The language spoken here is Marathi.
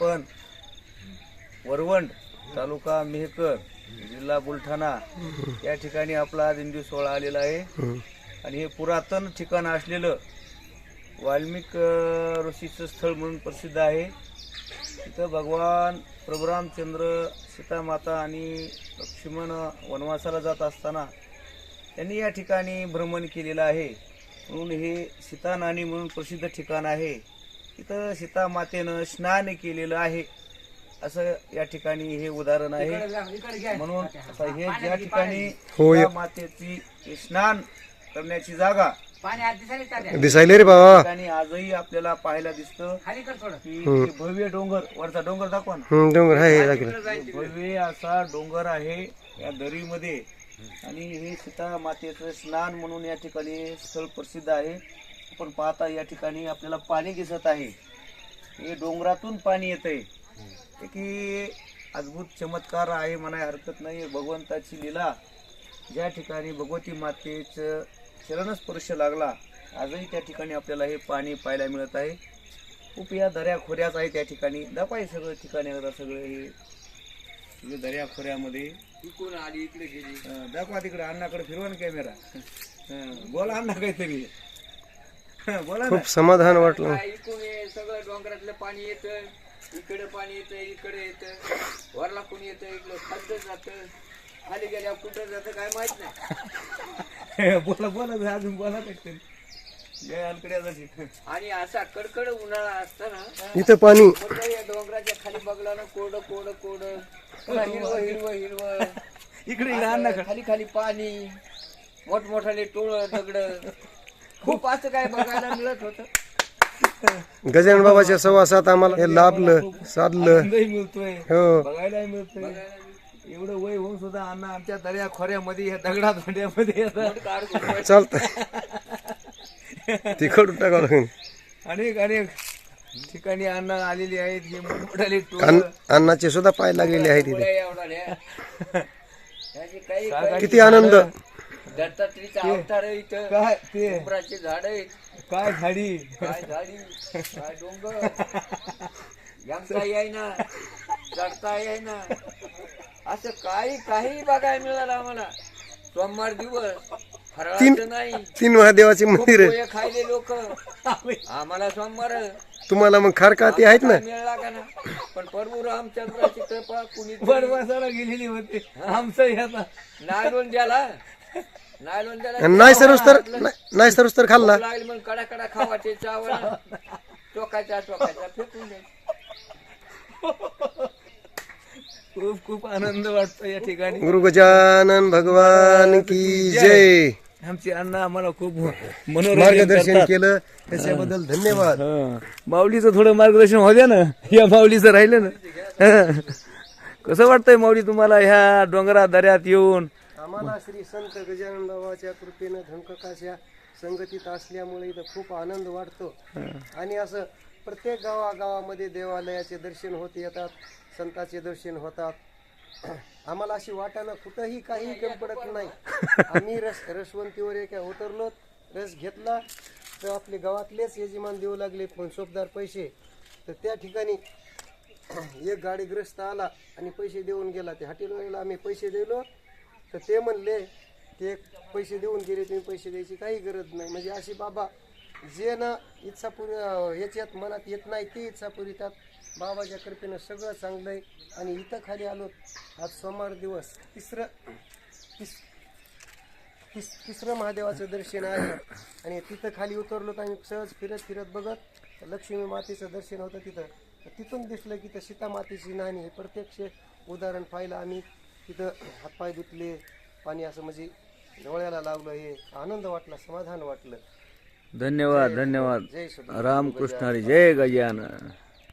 पण वरवंड तालुका मेहकर जिल्हा बुलढाणा या ठिकाणी आपला दिंडी सोहळा आलेला आहे. आणि हे पुरातन ठिकाण असलेलं वाल्मिक ऋषीचं स्थळ म्हणून प्रसिद्ध आहे. तिथं भगवान प्रभुरामचंद्र सीतामाता आणि लक्ष्मण वनवासाला जात असताना त्यांनी या ठिकाणी भ्रमण केलेलं आहे. म्हणून हे सीतानानी म्हणून प्रसिद्ध ठिकाण आहे. तिथं सीतामातेनं स्नान केलेलं आहे. असं या ठिकाणी हे उदाहरण आहे. म्हणून आता हे ज्या ठिकाणी होय. मातेची स्नान करण्याची जागा दिसायले रे बाबा. ठिकाणी आजही आपल्याला पाहायला दिसतं. की. ते भव्य डोंगर वरचा डोंगर दाखवा ना. हं, डोंगर आहे भव्य असा डोंगर आहे या दरीमध्ये. आणि हे सीता मातेचं स्नान म्हणून या ठिकाणी स्थळ प्रसिद्ध आहे. आपण पाहता या ठिकाणी आपल्याला पाणी दिसत आहे. हे डोंगरातून पाणी येत आहे की अद्भुत चमत्कार आहे म्हणाय हरकत नाही. भगवंताची लीला ज्या ठिकाणी भगवती मातेचं चरणस्पर्श लागला आजही त्या ठिकाणी आपल्याला हे पाणी पाहायला मिळत आहे. खूप या दऱ्या खोऱ्याच आहे त्या ठिकाणी. दापाय सगळं ठिकाणी आता सगळं हे. सगळं दर्या खोऱ्यामध्ये अं, दाखवा तिकडे अण्णाकडे फिरवा ना कॅमेरा. बोला अण्णा काहीतरी. खूप समाधान वाटलं. इकडून हे सगळं डोंगरातलं पाणी येतं इकडे पाणी येतं इकडे येतं वरला कोणी येतं इकडं खड्ड जातं खाली गेल्यावर कुठं जातं काय माहीत नाही. बोला बोला अजून बोला आणि असा कडकड उन्हाळा असताना इथं पाणी. डोंगराच्या खाली बघला ना कोरड कोरड कोरड. हिरवं हिरवं हिरवं. इकडे. खाली खाली पाणी मोठमोठाले टोळ दगड. खूप असं काय बघायला मिळत होतं. गजानन बाबाच्या सहवासात आम्हाला हे लाभलं साधलं. आनंदही मिळतोय. हो. बघायलाही मिळतोय. एवढं वय होऊन सुद्धा अण्णा आमच्या दर्या खोऱ्यामध्ये या दगडा धोंड्यामध्ये येतात. चालतं. टाकावं लागेल. अनेक अनेक ठिकाणी अण्णा आलेली आहेत. हे मोठाले टोळ. अन्न- अन्नाचे सुद्धा पाय लागलेले आहेत तिथे काही किती आनंद. दत्तात्रीचा अवतार आहे इथं काय ते डोंगराचे झाड आहेत. काय झाडी? काय झाडी? काय डोंगर? यंगता येईना चढता येईना असं काही काही बघायला मिळालं आम्हाला. सोमवार दिवस फराळाचं नाही. तीन महादेवाचे मंदिर आहे पोहे खायले लोक. आम्हाला सोमवार. तुम्हाला मग खारका ते आहेत ना? मिळाला का ना? पण प्रभू रामचंद्राची कृपा कुणी वनवासाला गेलेली होती. आमचं याचा द्याला द्याला आणि नाही सरूस तर नाही- सरूस तर खाल्ला. लागली मग कडा कडा खावाचे चावल. टोकायचा टोकायचा फेकून द्यायचा खूप खूप आनंद वाटतो या ठिकाणी. गुरु गजानन भगवान की जय. आमचे अण्णा आम्हाला खूप मनोरंजन मार्गदर्शन. केलं. त्याच्याबद्दल धन्यवाद. हं. माऊलीचं थोडं मार्गदर्शन होऊ द्या ना. या माऊलीचं राहिलं ना. हं. कसं वाटतंय माऊली तुम्हाला ह्या डोंगरात दऱ्यात येऊन? आम्हाला श्री संत गजानन बाबाच्या कृपेनं धनककाच्या संगतीत असल्यामुळे इथं खूप आनंद वाटतो. आणि असं प्रत्येक गावागावामध्ये देवालयाचे दर्शन होत येतात संतांचे दर्शन होतात. आम्हाला अशी वाटाणं कुठंही काही कमी पडत नाही. आम्ही रस रसवंतीवर एका उतरलो रस घेतला तर आपले गावातलेच यजमान देऊ लागले पण सोपदार पैसे. तर त्या ठिकाणी एक गाडीग्रस्त आला आणि पैसे देऊन गेला. ते हॉटेलवाल्याला आम्ही पैसे दिलो. तर ते म्हणले ते पैसे देऊन गेले तुम्ही पैसे द्यायची काही गरज नाही. म्हणजे अशी बाबा जे ना इच्छा पुरी याच्यात मनात येत नाही ती इच्छा पुरितात बाबाच्या कृपेनं सगळं चांगलं आहे आणि इथं खाली आलो आज सोमवार दिवस तिसरं तिस तिस तिसरं महादेवाचं दर्शन आहे. आणि तिथं खाली उतरलो तर आम्ही सहज फिरत फिरत बघत लक्ष्मी मातेचं दर्शन होतं तिथं. तिथून दिसलं की तर सीता मातेची नाणी हे प्रत्यक्ष उदाहरण पाहिलं आम्ही. तिथं हातपाय धुतले पाणी असं म्हणजे डोळ्याला लागलं हे आनंद वाटला समाधान वाटलं. धन्यवाद धन्यवाद. जय रामकृष्ण हरी जय गजानन.